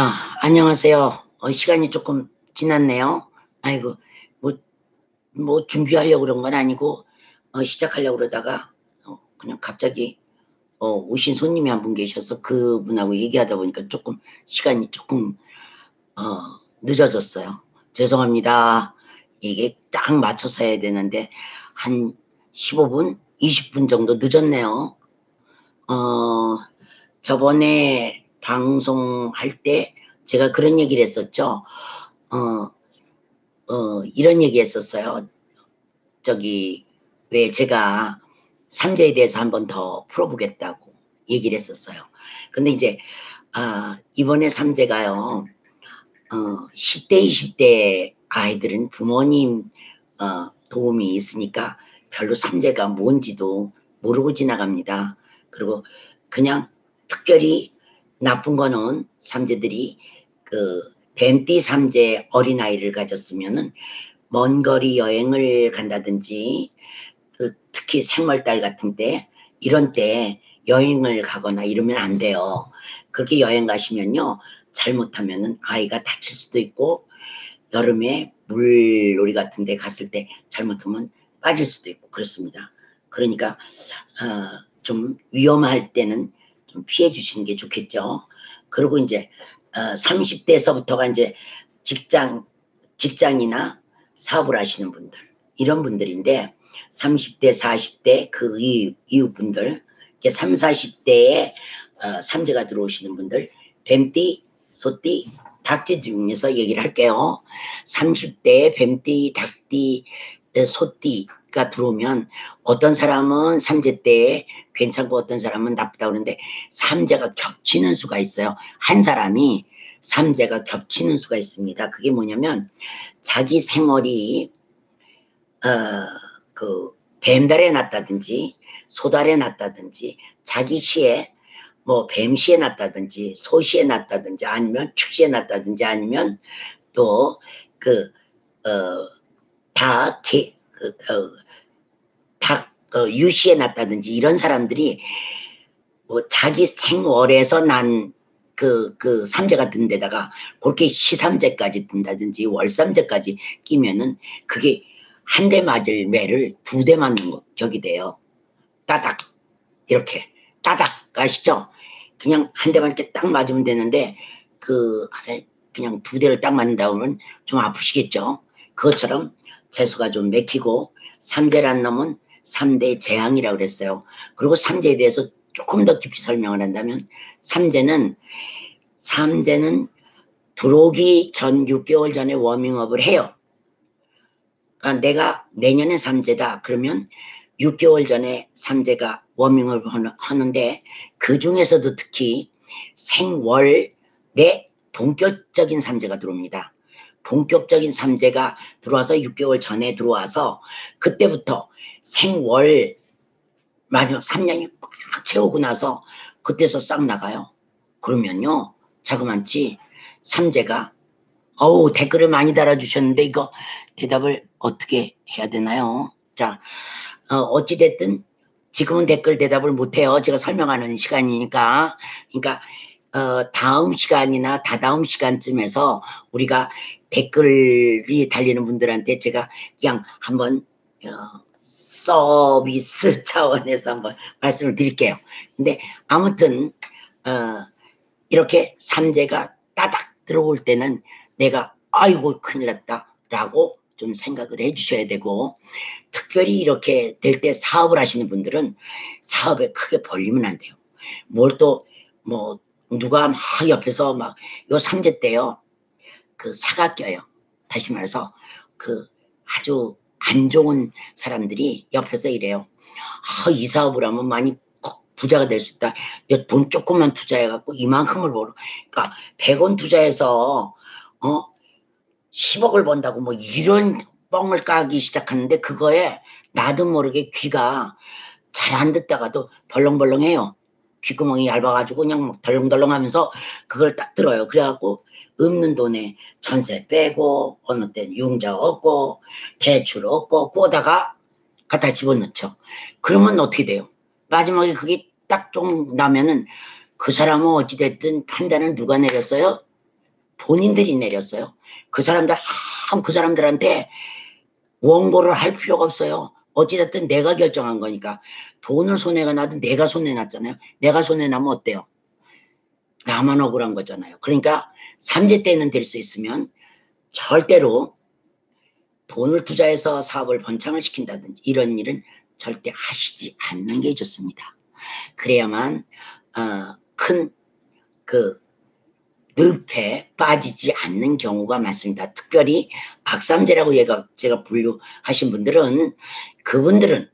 아, 안녕하세요. 어, 시간이 조금 지났네요. 아이고, 뭐, 뭐 준비하려고 그런 건 아니고, 어, 시작하려고 그러다가, 어, 그냥 갑자기, 어, 오신 손님이 한 분 계셔서 그분하고 얘기하다 보니까 조금, 시간이 조금, 어, 늦어졌어요. 죄송합니다. 이게 딱 맞춰서 해야 되는데, 한 15분, 20분 정도 늦었네요. 어, 저번에 방송할 때 제가 그런 얘기를 했었죠. 어, 어, 이런 얘기 했었어요. 저기, 왜 제가 삼재에 대해서 한 번 더 풀어보겠다고 얘기를 했었어요. 근데 이제, 아, 이번에 삼재가요, 어, 10대, 20대 아이들은 부모님, 어, 도움이 있으니까 별로 삼재가 뭔지도 모르고 지나갑니다. 그리고 그냥 특별히 나쁜 거는 삼재들이 그 뱀띠 삼재 어린아이를 가졌으면은 먼 거리 여행을 간다든지 그 특히 생월달 같은 때 이런 때 여행을 가거나 이러면 안 돼요. 그렇게 여행 가시면요. 잘못하면은 아이가 다칠 수도 있고 여름에 물놀이 같은 데 갔을 때 잘못하면 빠질 수도 있고 그렇습니다. 그러니까 어, 좀 위험할 때는 좀 피해 주시는 게 좋겠죠. 그리고 이제 어, 30대에서부터가 이제 직장 직장이나 사업을 하시는 분들 이런 분들인데 30대 40대 그 이후, 이후 분들 3, 40대에 어, 삼재가 들어오시는 분들 뱀띠, 소띠, 닭띠 중에서 얘기를 할게요. 30대에 뱀띠, 닭띠, 소띠 가 들어오면 어떤 사람은 삼재 때에 괜찮고 어떤 사람은 나쁘다 그러는데 삼재가 겹치는 수가 있어요. 한 사람이 삼재가 겹치는 수가 있습니다. 그게 뭐냐면 자기 생활이 어그 뱀달에 났다든지 소달에 났다든지 자기 시에 뭐 뱀시에 났다든지 소시에 났다든지 아니면 축시에 났다든지 아니면 또 그 어, 다 개, 그, 어, 닭 어, 유시에 났다든지 이런 사람들이 뭐 자기 생월에서 난 그, 그 삼재가 든 데다가 그렇게 시삼재까지 든다든지 월삼재까지 끼면은 그게 한 대 맞을 매를 두 대 맞는 거, 격이 돼요. 따닥. 이렇게. 따닥. 아시죠? 그냥 한 대만 이렇게 딱 맞으면 되는데 그, 그냥 두 대를 딱 맞는다 보면 좀 아프시겠죠? 그것처럼 재수가 좀 맥히고 삼재란 놈은 3대 재앙이라고 그랬어요. 그리고 삼재에 대해서 조금 더 깊이 설명을 한다면 삼재는 삼재는 들어오기 전 6개월 전에 워밍업을 해요. 그러니까 내가 내년에 삼재다 그러면 6개월 전에 삼재가 워밍업을 하는데 그 중에서도 특히 생월에 본격적인 삼재가 들어옵니다. 본격적인 삼재가 들어와서 6개월 전에 들어와서 그때부터 생월 마지막 3년이 꽉 채우고 나서 그때서 싹 나가요. 그러면요. 자그만치 삼재가 어우 댓글을 많이 달아주셨는데 이거 대답을 어떻게 해야 되나요? 자 어, 어찌됐든 지금은 댓글 대답을 못해요. 제가 설명하는 시간이니까 그러니까 어, 다음 시간이나 다다음 시간쯤에서 우리가 댓글이 달리는 분들한테 제가 그냥 한번 어, 서비스 차원에서 한번 말씀을 드릴게요. 근데 아무튼 어, 이렇게 삼재가 따닥 들어올 때는 내가 아이고 큰일 났다 라고 좀 생각을 해주셔야 되고 특별히 이렇게 될 때 사업을 하시는 분들은 사업에 크게 벌리면 안 돼요. 뭘 또 뭐 누가 막 옆에서 막 요 삼재 때요 그 사가 껴요. 다시 말해서 그 아주 안 좋은 사람들이 옆에서 이래요. 아, 이 사업을 하면 많이 부자가 될 수 있다. 돈 조금만 투자해갖고 이만큼을 벌어. 그러니까 100원 투자해서 어 10억을 번다고 뭐 이런 뻥을 까기 시작하는데 그거에 나도 모르게 귀가 잘 안 듣다가도 벌렁벌렁해요. 귓구멍이 얇아가지고 그냥 덜렁덜렁하면서 그걸 딱 들어요. 그래갖고 없는 돈에 전세 빼고 어느 땐 융자 얻고 대출 얻고 꾸다가 갖다 집어넣죠. 그러면 어떻게 돼요? 마지막에 그게 딱 좀 나면은 그 사람은 어찌됐든 판단을 누가 내렸어요? 본인들이 내렸어요. 그 사람들 그 사람들한테 원고를 할 필요가 없어요. 어찌됐든 내가 결정한 거니까 돈을 손해가 나도 내가 손해 났잖아요. 내가 손해 나면 어때요? 나만 억울한 거잖아요. 그러니까 삼재 때는 될 수 있으면 절대로 돈을 투자해서 사업을 번창을 시킨다든지 이런 일은 절대 하시지 않는 게 좋습니다. 그래야만 어, 큰그 늪에 빠지지 않는 경우가 많습니다. 특별히 악삼제라고 얘가 제가 분류하신 분들은 그분들은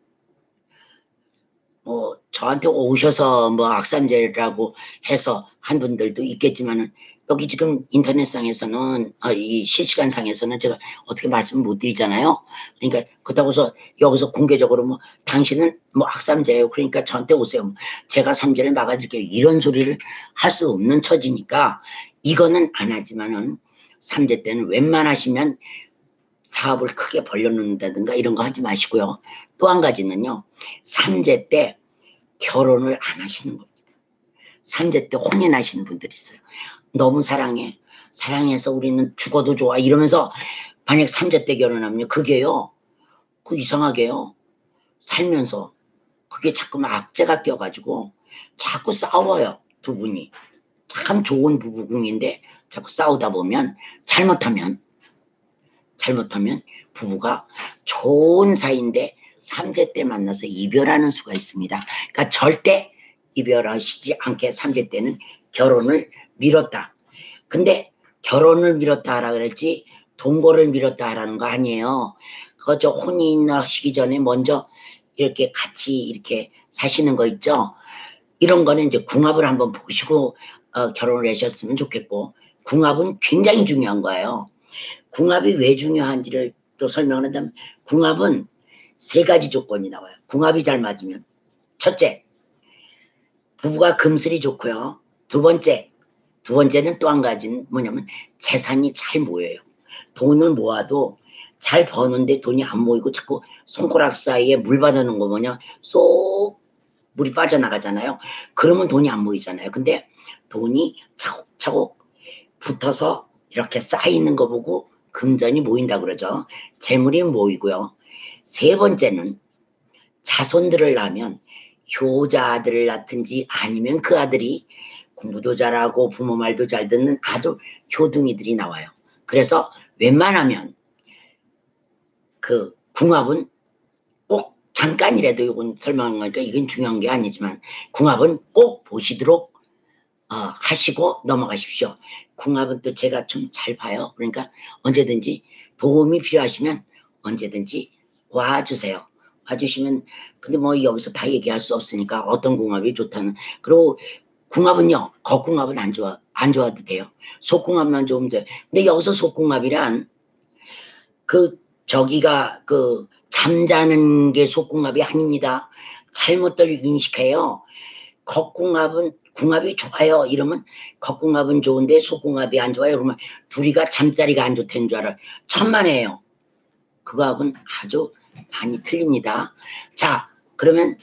뭐 저한테 오셔서 뭐 악삼제라고 해서 한 분들도 있겠지만은 여기 지금 인터넷상에서는 아, 이 실시간상에서는 제가 어떻게 말씀 못 드리잖아요. 그러니까 그렇다고 해서 여기서 공개적으로 뭐 당신은 뭐 악삼제예요. 그러니까 저한테 오세요. 제가 삼제를 막아드릴게요. 이런 소리를 할 수 없는 처지니까 이거는 안 하지만은 삼제 때는 웬만하시면 사업을 크게 벌려놓는다든가 이런 거 하지 마시고요. 또 한 가지는요. 삼제 때 결혼을 안 하시는 겁니다. 삼제 때 혼인하시는 분들이 있어요. 너무 사랑해. 사랑해서 우리는 죽어도 좋아. 이러면서 만약 삼제 때 결혼하면 그게요. 그 이상하게요. 살면서 그게 자꾸만 악재가 껴가지고 자꾸 싸워요. 두 분이. 참 좋은 부부궁인데 자꾸 싸우다 보면 잘못하면 잘못하면 부부가 좋은 사이인데 삼재 때 만나서 이별하는 수가 있습니다. 그러니까 절대 이별하시지 않게 삼재 때는 결혼을 미뤘다. 근데 결혼을 미뤘다 하라 그랬지 동거를 미뤘다 하라는 거 아니에요. 그거 저 혼인 하시기 전에 먼저 이렇게 같이 이렇게 사시는 거 있죠. 이런 거는 이제 궁합을 한번 보시고 어, 결혼을 하셨으면 좋겠고 궁합은 굉장히 중요한 거예요. 궁합이 왜 중요한지를 또 설명을 한다면 궁합은 세 가지 조건이 나와요. 궁합이 잘 맞으면 첫째 부부가 금슬이 좋고요. 두 번째 두 번째는 또 한 가지는 뭐냐면 재산이 잘 모여요. 돈을 모아도 잘 버는데 돈이 안 모이고 자꾸 손가락 사이에 물 받아놓은 거 뭐냐 쏙 물이 빠져나가잖아요. 그러면 돈이 안 모이잖아요. 근데 돈이 차곡차곡 붙어서 이렇게 쌓이는 거 보고 금전이 모인다 그러죠. 재물이 모이고요. 세 번째는 자손들을 낳으면 효자 아들을 낳든지 아니면 그 아들이 공부도 잘하고 부모 말도 잘 듣는 아주 효둥이들이 나와요. 그래서 웬만하면 그 궁합은 꼭 잠깐이라도 이건 설명한 거니까 이건 중요한 게 아니지만 궁합은 꼭 보시도록 어, 하시고 넘어가십시오. 궁합은 또 제가 좀 잘 봐요. 그러니까 언제든지 도움이 필요하시면 언제든지 와주세요. 와주시면 근데 뭐 여기서 다 얘기할 수 없으니까 어떤 궁합이 좋다는 그리고 궁합은요 겉궁합은 안 좋아 안 좋아도 돼요 속궁합만 좋으면 돼 근데 여기서 속궁합이란 그 저기가 그 잠자는 게 속궁합이 아닙니다 잘못들 인식해요 겉궁합은 궁합이 좋아요. 이러면 겉궁합은 좋은데 속궁합이 안 좋아요. 그러면 둘이가 잠자리가 안 좋다는 줄 알아요. 천만에요. 그거하고는 아주 많이 틀립니다. 자, 그러면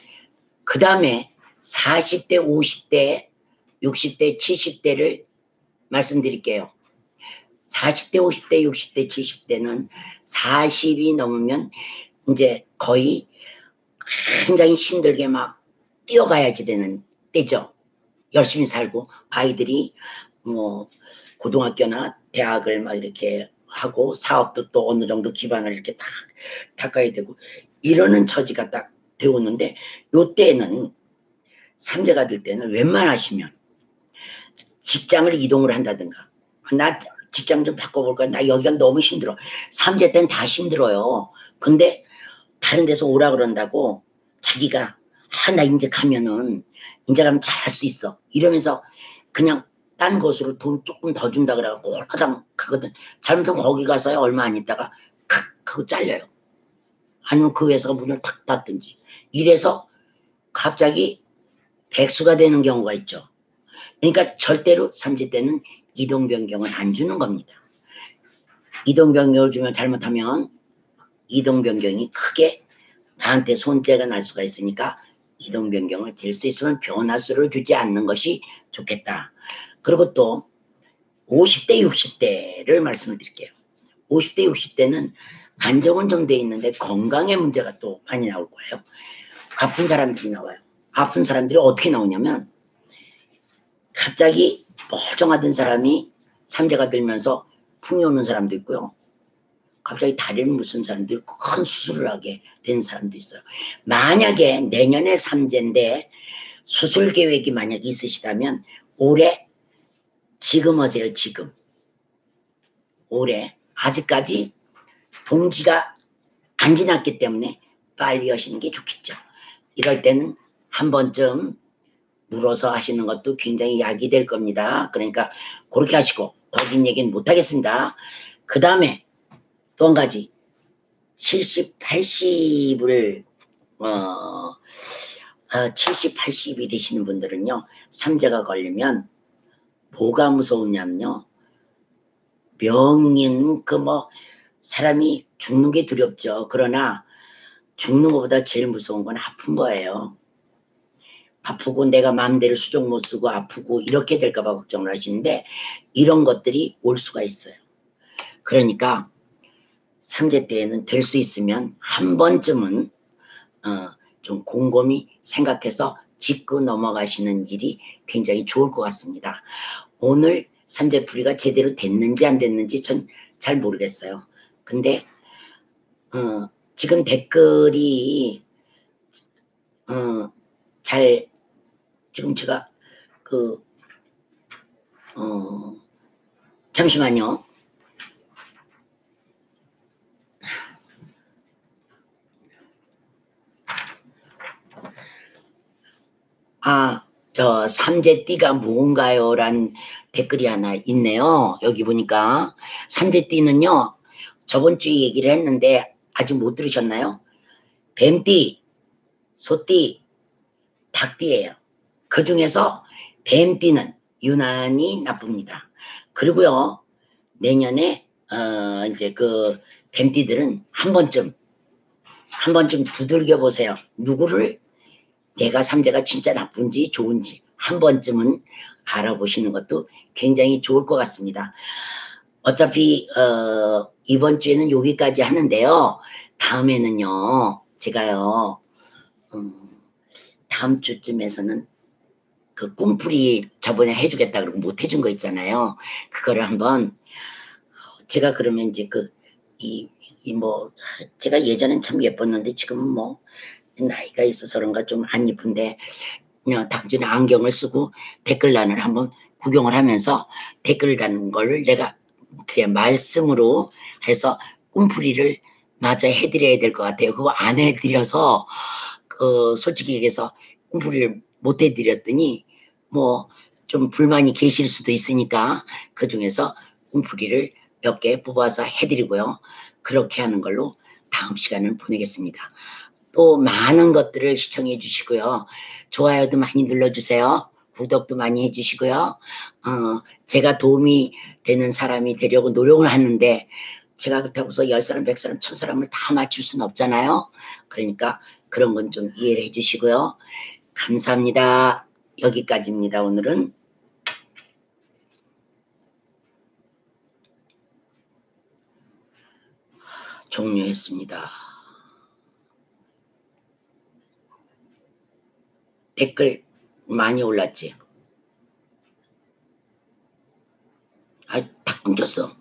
그 다음에 40대, 50대, 60대, 70대를 말씀드릴게요. 40대, 50대, 60대, 70대는 40이 넘으면 이제 거의 굉장히 힘들게 막 뛰어가야지 되는 때죠. 열심히 살고 아이들이 뭐 고등학교나 대학을 막 이렇게 하고 사업도 또 어느 정도 기반을 이렇게 딱 닦아야 되고 이러는 처지가 딱 되었는데 요 때는 삼재가 될 때는 웬만하시면 직장을 이동을 한다든가 나 직장 좀 바꿔볼까? 나 여기가 너무 힘들어. 삼재 때는 다 힘들어요. 근데 다른 데서 오라 그런다고 자기가 아 나 이제 가면은 이제 가면 잘할 수 있어. 이러면서 그냥 딴 곳으로 돈 조금 더 준다 그래갖고 홀가당 가거든. 잘못하면 거기 가서야 얼마 안 있다가 칵 하고 잘려요. 아니면 그 회사가 문을 탁 닫든지. 이래서 갑자기 백수가 되는 경우가 있죠. 그러니까 절대로 삼지 때는 이동 변경은 안 주는 겁니다. 이동 변경을 주면 잘못하면 이동 변경이 크게 나한테 손재가 날 수가 있으니까 이동 변경을 될 수 있으면 변화 수를 주지 않는 것이 좋겠다. 그리고 또 50대, 60대를 말씀을 드릴게요. 50대, 60대는 안정은 좀 돼 있는데 건강의 문제가 또 많이 나올 거예요. 아픈 사람들이 나와요. 아픈 사람들이 어떻게 나오냐면 갑자기 멀쩡하던 사람이 삼재가 들면서 풍이 오는 사람도 있고요. 갑자기 다리를 무슨 사람들이 큰 수술을 하게 된 사람도 있어요. 만약에 내년에 삼재인데 수술 계획이 만약 있으시다면 올해 지금 하세요. 지금. 올해 아직까지 동지가 안 지났기 때문에 빨리 하시는 게 좋겠죠. 이럴 때는 한 번쯤 물어서 하시는 것도 굉장히 약이 될 겁니다. 그러니까 그렇게 하시고 더 긴 얘기는 못 하겠습니다. 그 다음에 또 한 가지 70, 80을 어, 어 70, 80이 되시는 분들은요. 삼재가 걸리면 뭐가 무서우냐면요. 명인 그 뭐 사람이 죽는 게 두렵죠. 그러나 죽는 것보다 제일 무서운 건 아픈 거예요. 아프고 내가 마음대로 수정 못 쓰고 아프고 이렇게 될까봐 걱정을 하시는데 이런 것들이 올 수가 있어요. 그러니까 삼재 때에는 될 수 있으면 한 번쯤은 어, 좀 곰곰이 생각해서 짚고 넘어가시는 길이 굉장히 좋을 것 같습니다. 오늘 삼재풀이가 제대로 됐는지 안 됐는지 전 잘 모르겠어요. 근데 어, 지금 댓글이 어, 잘 지금 제가 그 어, 잠시만요. 아, 저 삼재띠가 뭔가요? 란 댓글이 하나 있네요. 여기 보니까 삼재띠는요. 저번 주에 얘기를 했는데 아직 못 들으셨나요? 뱀띠, 소띠, 닭띠예요. 그 중에서 뱀띠는 유난히 나쁩니다. 그리고요 내년에 어 이제 그 뱀띠들은 한 번쯤 한 번쯤 두들겨 보세요. 누구를 내가 삼재가 진짜 나쁜지 좋은지 한 번쯤은 알아보시는 것도 굉장히 좋을 것 같습니다. 어차피 어, 이번 주에는 여기까지 하는데요. 다음에는요. 제가요. 음, 다음 주쯤에서는 그 꿈풀이 저번에 해주겠다 그러고 못 해준 거 있잖아요. 그거를 한번 제가 그러면 이제 그 이 이 뭐 제가 예전엔 참 예뻤는데 지금은 뭐 나이가 있어서 그런가 좀안 예쁜데 그냥 당신의 안경을 쓰고 댓글란을 한번 구경을 하면서 댓글 다는 걸 내가 그냥 말씀으로 해서 꿈풀이를 마저 해드려야 될 것 같아요. 그거 안 해드려서 그 솔직히 얘기해서 꿈풀이를 못 해드렸더니 뭐 좀 불만이 계실 수도 있으니까 그 중에서 꿈풀이를 몇 개 뽑아서 해드리고요. 그렇게 하는 걸로 다음 시간을 보내겠습니다. 또 많은 것들을 시청해 주시고요. 좋아요도 많이 눌러주세요. 구독도 많이 해주시고요. 어, 제가 도움이 되는 사람이 되려고 노력을 하는데 제가 그렇다고 해서 열사람백사람천사람을 다 맞출 수는 없잖아요. 그러니까 그런 건 좀 이해를 해주시고요. 감사합니다. 여기까지입니다. 오늘은. 종료했습니다. 댓글 많이 올랐지. 아, 다 끊겼어.